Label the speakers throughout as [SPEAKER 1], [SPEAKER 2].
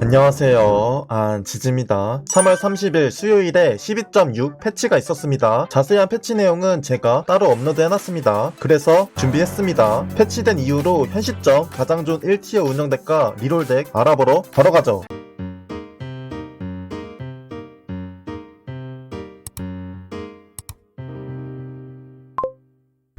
[SPEAKER 1] 안녕하세요. 안 지즈입니다. 3월 30일 수요일에 12.6 패치가 있었습니다. 자세한 패치 내용은 제가 따로 업로드 해놨습니다. 그래서 준비했습니다. 패치된 이후로 현 시점 가장 좋은 1티어 운영덱과 리롤덱 알아보러 바로 가죠.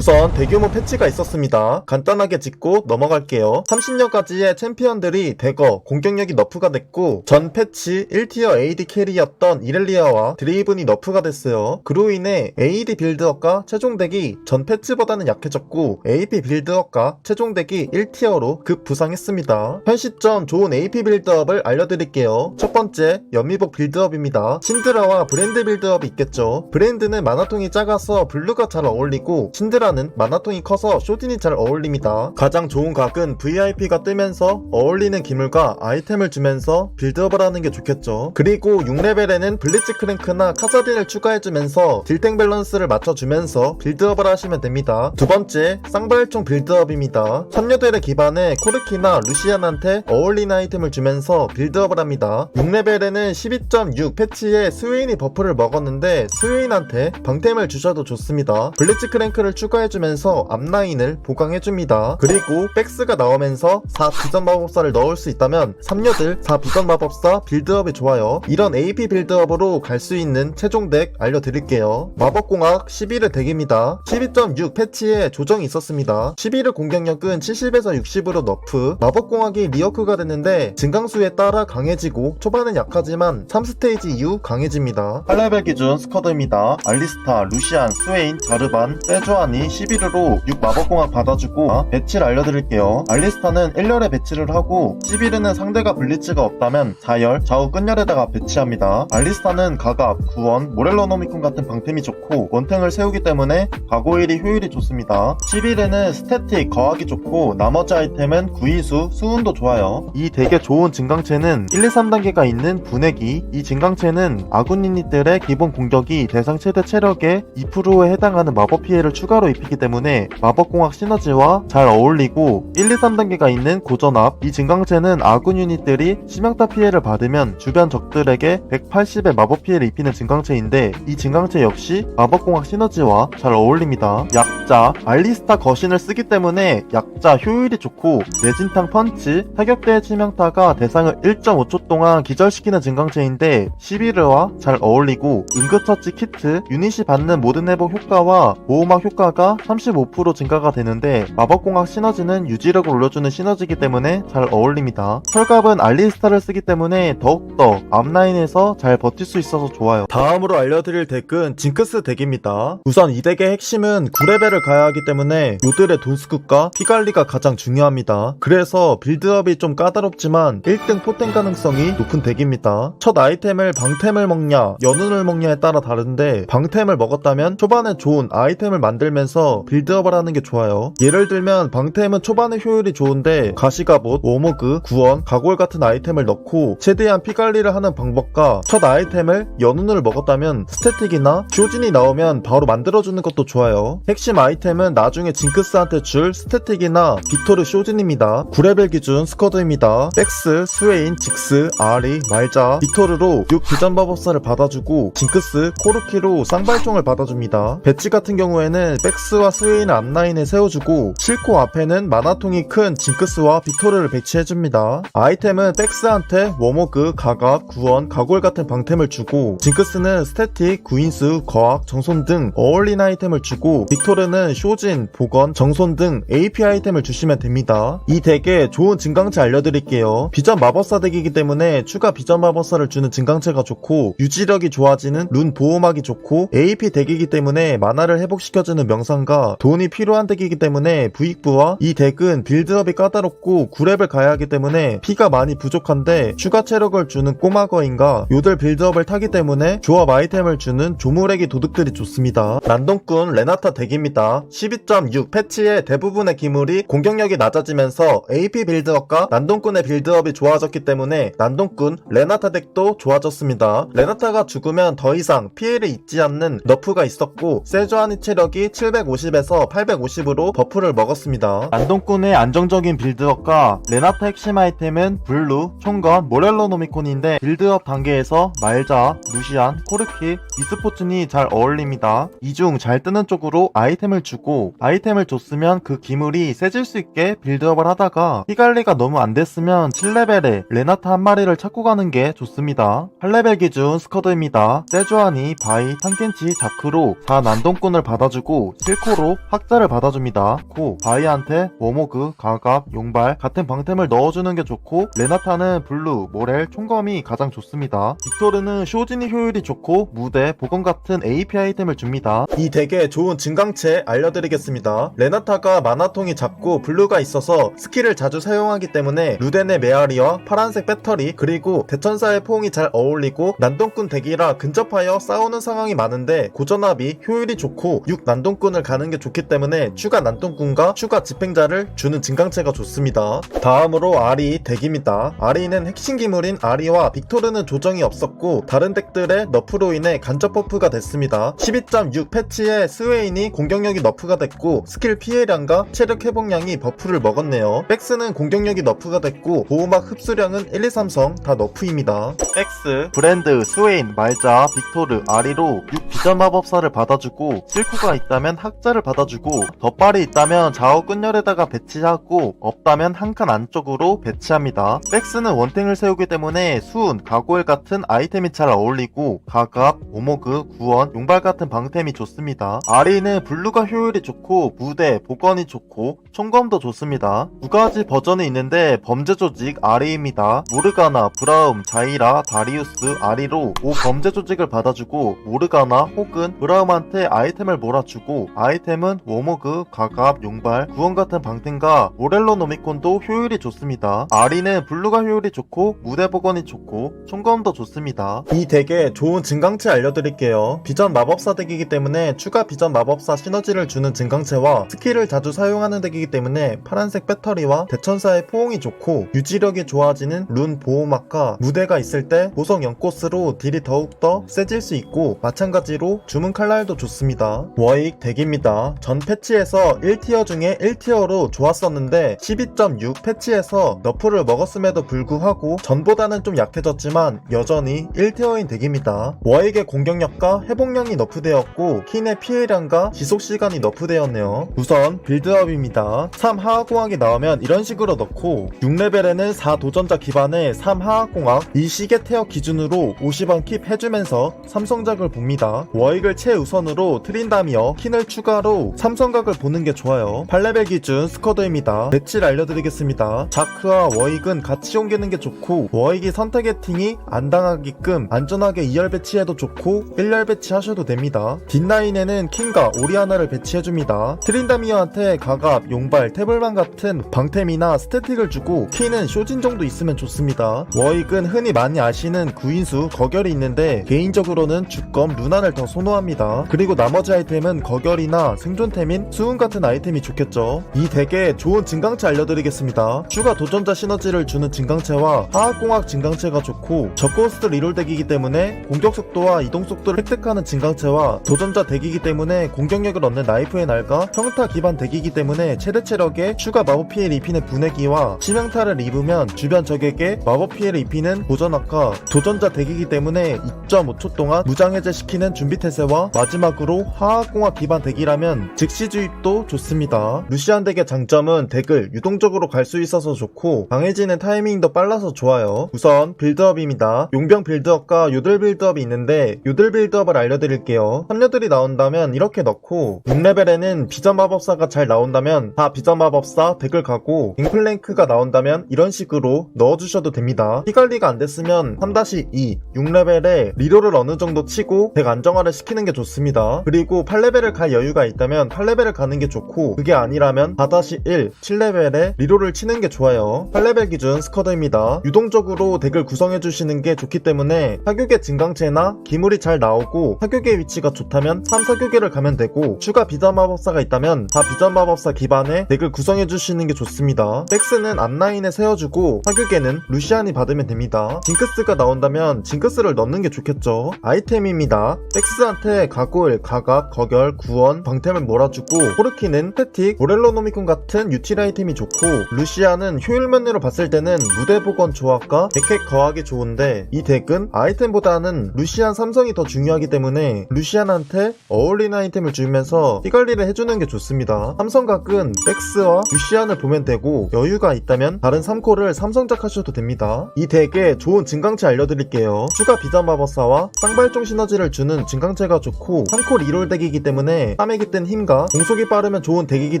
[SPEAKER 1] 우선 대규모 패치가 있었습니다. 간단하게 짚고 넘어갈게요. 30년까지의 챔피언들이 대거 공격력이 너프가 됐고 전 패치 1티어 AD 캐리였던 이렐리아와 드레이븐이 너프가 됐어요. 그로 인해 AD 빌드업과 최종 덱이 전 패치보다는 약해졌고 AP 빌드업과 최종 덱이 1티어로 급 부상했습니다. 현 시점 좋은 AP 빌드업을 알려드릴게요. 첫 번째 연미복 빌드업입니다. 신드라와 브랜드 빌드업이 있겠죠. 브랜드는 만화통이 작아서 블루가 잘 어울리고 신드라 는 만화통이 커서 쇼딘이 잘 어울립니다. 가장 좋은 각은 VIP가 뜨면서 어울리는 기물과 아이템을 주면서 빌드업을 하는 게 좋겠죠. 그리고 6레벨에는 블리츠 크랭크나 카사딘을 추가해주면서 딜탱 밸런스를 맞춰주면서 빌드업을 하시면 됩니다. 두 번째 쌍발총 빌드업입니다. 선녀들의 기반에 코르키나 루시안한테 어울리는 아이템을 주면서 빌드업을 합니다. 6레벨에는 12.6 패치에 스웨인이 버프를 먹었는데 스웨인한테 방템을 주셔도 좋습니다. 블리츠 크랭크를 추가 해주면서 앞라인을 보강해줍니다. 그리고 백스가 나오면서 4 비전 마법사를 넣을 수 있다면 3녀들 4 비전 마법사 빌드업이 좋아요. 이런 AP 빌드업으로 갈 수 있는 최종 덱 알려드릴게요. 마법공학 11의 덱입니다. 12.6 패치에 조정이 있었습니다. 11의 공격력은 70에서 60으로 너프 마법공학이 리어크가 됐는데 증강수에 따라 강해지고 초반은 약하지만 3스테이지 이후 강해집니다. 8레벨 기준 스쿼드입니다. 알리스타, 루시안, 스웨인, 자르반, 세주 안이 11으로 6 마법공학 받아주고 배치를 알려드릴게요. 알리스타는 1열에 배치를 하고 11에는 상대가 블리츠가 없다면 4열, 좌우 끝열에다가 배치합니다. 알리스타는 가갑, 구원, 모렐로노미콘 같은 방템이 좋고 원탱을 세우기 때문에 가고일이 효율이 좋습니다. 11에는 스태틱, 거하기 좋고 나머지 아이템은 구이수, 수운도 좋아요. 이 되게 좋은 증강체는 1, 2, 3단계가 있는 분해기 이 증강체는 아군 유닛들의 기본 공격이 대상 최대 체력의 2%에 해당하는 마법 피해를 추가로 입히기 때문에 마법공학 시너지와 잘 어울리고 1, 2, 3단계가 있는 고전압 이 증강체는 아군 유닛들이 치명타 피해를 받으면 주변 적들에게 180의 마법 피해를 입히는 증강체인데 이 증강체 역시 마법공학 시너지와 잘 어울립니다. 약 자 알리스타 거신을 쓰기 때문에 약자 효율이 좋고 내진탕 펀치 타격대의 치명타가 대상을 1.5초 동안 기절시키는 증강체인데 11회와 잘 어울리고 응급처치 키트 유닛이 받는 모든 회복 효과와 보호막 효과가 35% 증가가 되는데 마법공학 시너지는 유지력을 올려주는 시너지이기 때문에 잘 어울립니다. 철갑은 알리스타를 쓰기 때문에 더욱더 앞라인에서 잘 버틸 수 있어서 좋아요. 다음으로 알려드릴 덱은 징크스 덱입니다. 우선 이 덱의 핵심은 9레벨을 가야 하기 때문에 요들의 돈스kup과 피관리가 가장 중요합니다. 그래서 빌드업이 좀 까다롭지만 1등 포텐 가능성이 높은 덱입니다. 첫 아이템을 방템을 먹냐 연운을 먹냐에 따라 다른데 방템을 먹었다면 초반에 좋은 아이템을 만들면서 빌드업을 하는 게 좋아요. 예를 들면 방템은 초반에 효율이 좋은데 가시가봇, 워머그, 구원, 가골 같은 아이템을 넣고 최대한 피 관리를 하는 방법과 첫 아이템을 연운을 먹었다면 스태틱이나 쇼진이 나오면 바로 만들어주는 것도 좋아요. 핵심 아이템은 나중에 징크스한테 줄 스태틱이나 빅토르 쇼진입니다. 9레벨 기준 스쿼드입니다. 백스, 스웨인, 직스, 아리, 말자, 빅토르로 6 비전 마법사를 받아주고 징크스, 코르키로 쌍발총을 받아줍니다. 배치 같은 경우에는 백스와 스웨인을 앞라인에 세워주고 실코 앞에는 마나통이 큰 징크스와 빅토르를 배치해줍니다. 아이템은 백스한테 워머그, 가갑, 구원, 가골 같은 방템을 주고 징크스는 스태틱, 구인수, 거학, 정손 등 어울린 아이템을 주고 빅토르는 쇼진, 복원, 정손 등 AP 아이템을 주시면 됩니다. 이 덱에 좋은 증강체 알려드릴게요. 비전 마법사 덱이기 때문에 추가 비전 마법사를 주는 증강체가 좋고 유지력이 좋아지는 룬 보호막이 좋고 AP 덱이기 때문에 만화를 회복시켜주는 명상과 돈이 필요한 덱이기 때문에 부익부와 이 덱은 빌드업이 까다롭고 9렙을 가야 하기 때문에 피가 많이 부족한데 추가 체력을 주는 꼬마거인가 요들 빌드업을 타기 때문에 조합 아이템을 주는 조무래기 도둑들이 좋습니다. 난동꾼 레나타 덱입니다. 12.6 패치의 대부분의 기물이 공격력이 낮아지면서 AP 빌드업과 난동꾼의 빌드업이 좋아졌기 때문에 난동꾼 레나타 덱도 좋아졌습니다. 레나타가 죽으면 더 이상 피해를 입지 않는 너프가 있었고 세주아니 체력이 750에서 850으로 버프를 먹었습니다. 안동꾼의 안정적인 빌드업과 레나타 핵심 아이템은 블루, 총건, 모렐로 노미콘인데 빌드업 단계에서 말자, 루시안, 코르키, 미스포춘이 잘 어울립니다. 이중 잘 뜨는 쪽으로 아이템 을 주고 아이템을 줬으면 그 기물이 세질 수 있게 빌드업을 하다가 피관리가 너무 안 됐으면 7레벨에 레나타 한 마리를 찾고 가는 게 좋습니다. 8레벨 기준 스쿼드입니다. 세주아니, 바이, 탄켄치, 자크로 4 난동꾼을 받아주고 실코로 학자를 받아줍니다. 코, 바이한테 모모그, 가갑, 용발 같은 방템을 넣어주는 게 좋고 레나타는 블루, 모렐, 총검이 가장 좋습니다. 빅토르는 쇼진이 효율이 좋고 무대, 보건 같은 AP 아이템을 줍니다. 이 덱의 좋은 증강체 알려드리겠습니다. 레나타가 마나통이 작고 블루가 있어서 스킬을 자주 사용하기 때문에 루덴의 메아리와 파란색 배터리 그리고 대천사의 포옹이 잘 어울리고 난동꾼 덱이라 근접하여 싸우는 상황이 많은데 고전압이 효율이 좋고 6 난동꾼을 가는 게 좋기 때문에 추가 난동꾼과 추가 집행자를 주는 증강체가 좋습니다. 다음으로 아리 덱입니다. 아리는 핵심 기물인 아리와 빅토르는 조정이 없었고 다른 덱들의 너프로 인해 간접 버프가 됐습니다. 12.6 패치에 스웨인이 공격력 이 너프가 됐고 스킬 피해량과 체력 회복량이 버프를 먹었네요. 백스는 공격력이 너프가 됐고 보호막 흡수량은 1, 2, 3성 다 너프입니다. 백스, 브랜드, 스웨인, 말자, 빅토르, 아리로 6 비전 마법사를 받아주고 실쿠가 있다면 학자를 받아주고 덧발이 있다면 좌우 끈열에다가 배치하고 없다면 한 칸 안쪽으로 배치합니다. 백스는 원탱을 세우기 때문에 수은, 가고일 같은 아이템이 잘 어울리고 가갑, 오모그, 구원, 용발 같은 방템이 좋습니다. 아리는 블루가 효율이 좋고 무대, 복원이 좋고 총검도 좋습니다. 두 가지 버전이 있는데 범죄 조직 아리입니다. 모르가나, 브라움, 자이라, 다리우스, 아리로 5 범죄 조직을 받아주고 모르가나 혹은 브라움한테 아이템을 몰아주고 아이템은 워머그, 가갑, 용발, 구원 같은 방템과 모렐로 노미콘도 효율이 좋습니다. 아리는 블루가 효율이 좋고 무대 복원이 좋고 총검도 좋습니다. 이 덱의 좋은 증강체 알려드릴게요. 비전 마법사 덱이기 때문에 추가 비전 마법사 시너지 를 주는 증강체와 스킬을 자주 사용하는 덱이기 때문에 파란색 배터리와 대천사의 포옹이 좋고 유지력이 좋아지는 룬 보호막과 무대가 있을 때 보석 연코스로 딜이 더욱더 세질 수 있고 마찬가지로 주문 칼날도 좋습니다. 워익 덱입니다. 전 패치에서 1티어 중에 1티어로 좋았었는데 12.6 패치에서 너프를 먹었음에도 불구하고 전보다는 좀 약해졌지만 여전히 1티어인 덱입니다. 워익의 공격력과 회복량이 너프되었고 킨의 피해량과 지속시 간이 너프되었네요. 우선 빌드업입니다. 3 하하공학이 나오면 이런 식으로 넣고 6레벨에는 4 도전자 기반의 3 하하공학 이 시계 태어 기준으로 50원 킵 해주면서 삼성작을 봅니다. 워익을 최우선으로 트린다며 킨을 추가로 삼성각을 보는 게 좋아요. 8레벨 기준 스쿼드입니다. 매치를 알려드리겠습니다. 자크와 워익은 같이 옮기는 게 좋고 워익이 선택 해팅이 안 당하게끔 안전하게 2열 배치해도 좋고 1열 배치하셔도 됩니다. 뒷라인에는 킹과 오리아나를 배치해줍니다. 트린다미어한테 가갑, 용발, 태블만 같은 방템이나 스태틱을 주고 킨은 쇼진 정도 있으면 좋습니다. 워익은 흔히 많이 아시는 구인수 거결이 있는데 개인적으로는 주검 루난을 더 선호합니다. 그리고 나머지 아이템은 거결이나 생존템인 수은 같은 아이템이 좋겠죠. 이 덱에 좋은 증강체 알려드리겠습니다. 추가 도전자 시너지를 주는 증강체와 화학공학 증강체가 좋고 저코스트 리롤 덱이기 때문에 공격 속도와 이동 속도를 획득하는 증강체와 도전자 덱이기 때문에 공격력을 얻는 나이프의 날과 평타 기반 덱이기 때문에 최대 체력에 추가 마법 피해를 입히는 분해기와 치명타를 입으면 주변 적에게 마법 피해를 입히는 보전학과 도전자 덱이기 때문에 2.5초 동안 무장 해제시키는 준비 태세와 마지막으로 화학공학 기반 덱이라면 즉시 주입도 좋습니다. 루시안 덱의 장점은 덱을 유동적으로 갈 수 있어서 좋고 강해지는 타이밍도 빨라서 좋아요. 우선 빌드업입니다. 용병 빌드업과 요들 빌드업이 있는데 요들 빌드업을 알려드릴게요. 선녀들이 나온다면 이렇게 넣고 6레벨에는 비전 마법사가 잘 나온다면 다 비전 마법사 덱을 가고 잉플랭크가 나온다면 이런 식으로 넣어주셔도 됩니다. 피관리가 안 됐으면 3-2 6레벨에 리로를 어느 정도 치고 덱 안정화를 시키는 게 좋습니다. 그리고 8레벨을 갈 여유가 있다면 8레벨을 가는 게 좋고 그게 아니라면 4-1 7레벨에 리로를 치는 게 좋아요. 8레벨 기준 스쿼드입니다. 유동적으로 덱을 구성해 주시는 게 좋기 때문에 사교계 증강체나 기물이 잘 나오고 사교계 위치가 좋다면 3 사교계를 가면 되고 추가 비전 마법사가 있다면 4 비전 마법사 기반의 덱을 구성해 주시는 게 좋습니다. 백스는 앞라인에 세워주고 사교계는 루시안이 받으면 됩니다. 징크스가 나온다면 징크스를 넣는 게 좋겠죠. 아이템입니다. 백스한테 가골, 가각, 거결, 구원, 방템을 몰아주고 호르키는 스태틱, 모렐로노미콘 같은 유틸 아이템이 좋고 루시아는 효율 면으로 봤을 때는 무대 복원 조합과 백핵 거하기 좋은데 이 덱은 아이템보다는 루시안 삼성이 더 중요하기 때문에 루시안한테 어울리는 아이템을 주면서 피 관리를 해주는 게 좋습니다. 삼성각은 백스와 루시안을 보면 되고 여유가 있다면 다른 3콜을 삼성작 하셔도 됩니다. 이 덱에 좋은 증강체 알려드릴게요. 추가 비전마법사와 쌍발종 시너지를 주는 증강체가 좋고 3콜 2롤 덱이기 때문에 3액이 뜬 힘과 공속이 빠르면 좋은 덱이기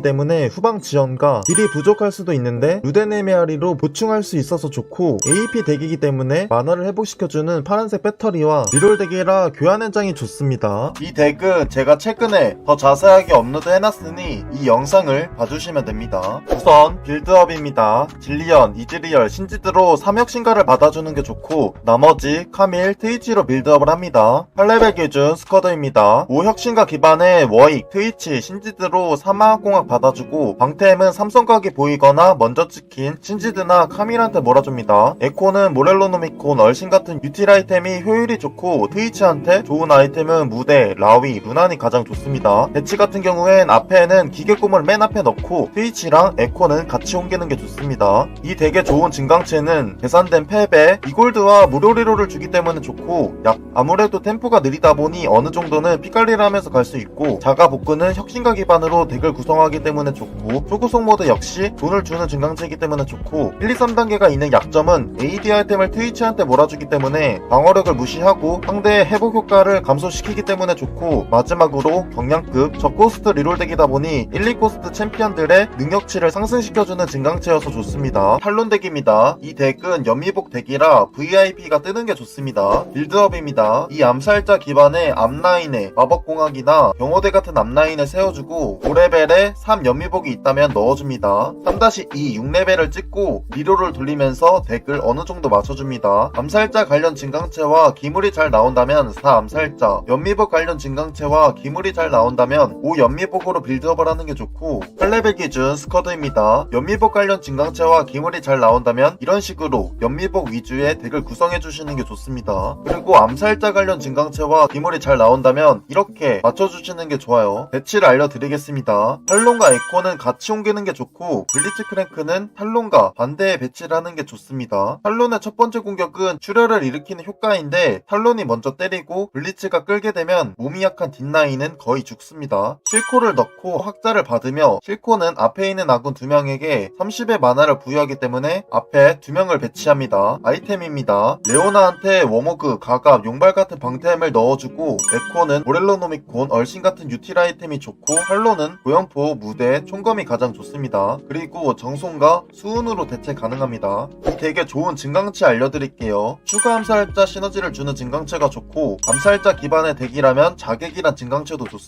[SPEAKER 1] 때문에 후방 지원과 딜이 부족할 수도 있는데 루데네메아리로 보충할 수 있어서 좋고 AP 덱이기 때문에 만화를 회복시켜주는 파란색 배터리와 리롤 덱이라 교환 현장이 좋습니다. 이 덱은 제가 최근에 더 자세하게 업로드 해놨으니 이 영상을 봐주시면 됩니다. 우선 빌드업입니다. 질리언, 이즈리얼, 신지드로 3역 신가를 받아주는 게 좋고 나머지 카밀, 트위치로 빌드업을 합니다. 8레벨 기준 스쿼드입니다. 5혁 신가 기반의 워익, 트위치, 신지드로 3화공학 받아주고 방템은 삼성각이 보이거나 먼저 찍힌 신지드나 카밀한테 몰아줍니다. 에코는 모렐로노미콘, 얼신 같은 유틸 아이템이 효율이 좋고 트위치한테 좋은 아이템은 무대, 라위, 루난이 가장 좋습니다. 배치 같은 경우엔 앞에는 기계꿈을 맨 앞에 넣고 트위치랑 에코는 같이 옮기는 게 좋습니다. 이 덱의 좋은 증강체는 계산된 패배, 이골드와 무료 리로를 주기 때문에 좋고 약 아무래도 템포가 느리다 보니 어느 정도는 피관리를 하면서 갈 수 있고 자가 복구는 혁신가 기반으로 덱을 구성하기 때문에 좋고 초구속 모드 역시 돈을 주는 증강체이기 때문에 좋고 1, 2, 3단계가 있는 약점은 AD 아이템을 트위치한테 몰아주기 때문에 방어력을 무시하고 상대의 회복 효과를 감소시키기 때문에 좋고 마지막으로 경량급 저코스트 리롤 덱이다 보니 1, 2코스트 챔피언들의 능력치를 상승시켜주는 증강체여서 좋습니다. 탈론 덱입니다. 이 덱은 연미복 덱이라 VIP가 뜨는 게 좋습니다. 빌드업입니다. 이 암살자 기반의 앞라인에 마법공학이나 경호대 같은 앞라인을 세워주고 5레벨에 3 연미복이 있다면 넣어줍니다. 3-2 6레벨을 찍고 리로를 돌리면서 덱을 어느 정도 맞춰줍니다. 암살자 관련 증강체와 기물이 잘 나온다면 4 암살자, 연미복 관련 증강체와 기물이 잘 나온다면 5 연미복으로 빌드업을 하는 게 좋고 8레벨 기준 스쿼드입니다. 연미복 관련 증강체와 기물이 잘 나온다면 이런 식으로 연미복 위주의 덱을 구성해 주시는 게 좋습니다. 그리고 암살자 관련 증강체와 기물이 잘 나온다면 이렇게 맞춰주시는 게 좋아요. 배치를 알려드리겠습니다. 탈론과 에코는 같이 옮기는 게 좋고 블리츠 크랭크는 탈론과 반대의 배치를 하는 게 좋습니다. 탈론의 첫 번째 공격은 출혈을 일으키는 효과인데 탈론이 먼저 때리고 블리츠가 끌게 되면 몸이 약한 뒷라인은 거의 죽습니다. 실코를 넣고 학자를 받으며 실코는 앞에 있는 아군 2명에게 30의 만화를 부여하기 때문에 앞에 2명을 배치합니다. 아이템입니다. 레오나한테 워머그, 가갑, 용발 같은 방템을 넣어주고 에코는 모렐로노미콘, 얼씬 같은 유틸 아이템이 좋고 할로는 고연포, 무대, 총검이 가장 좋습니다. 그리고 정손과 수운으로 대체 가능합니다. 이 되게 좋은 증강체 알려드릴게요. 추가 암살자 시너지를 주는 증강체가 좋고 암살자 기반의 덱이라면 자객이란 증강체도 좋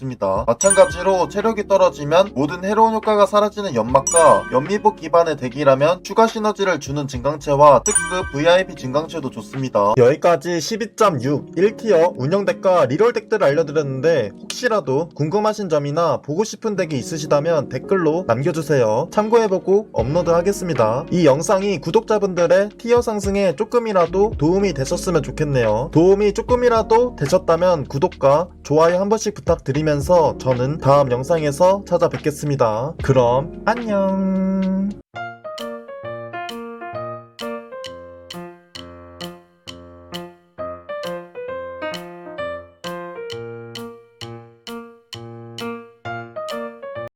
[SPEAKER 1] 마찬가지로 체력이 떨어지면 모든 해로운 효과가 사라지는 연막과 연미복 기반의 덱이라면 추가 시너지를 주는 증강체와 특급 VIP 증강체도 좋습니다. 여기까지 12.6 1티어 운영 덱과 리롤 덱들을 알려드렸는데 혹시라도 궁금하신 점이나 보고 싶은 덱이 있으시다면 댓글로 남겨주세요. 참고해보고 업로드하겠습니다. 이 영상이 구독자분들의 티어 상승에 조금이라도 도움이 되셨으면 좋겠네요. 도움이 조금이라도 되셨다면 구독과 좋아요 한 번씩 부탁드리면서 저는 다음 영상에서 찾아뵙겠습니다. 그럼 안녕.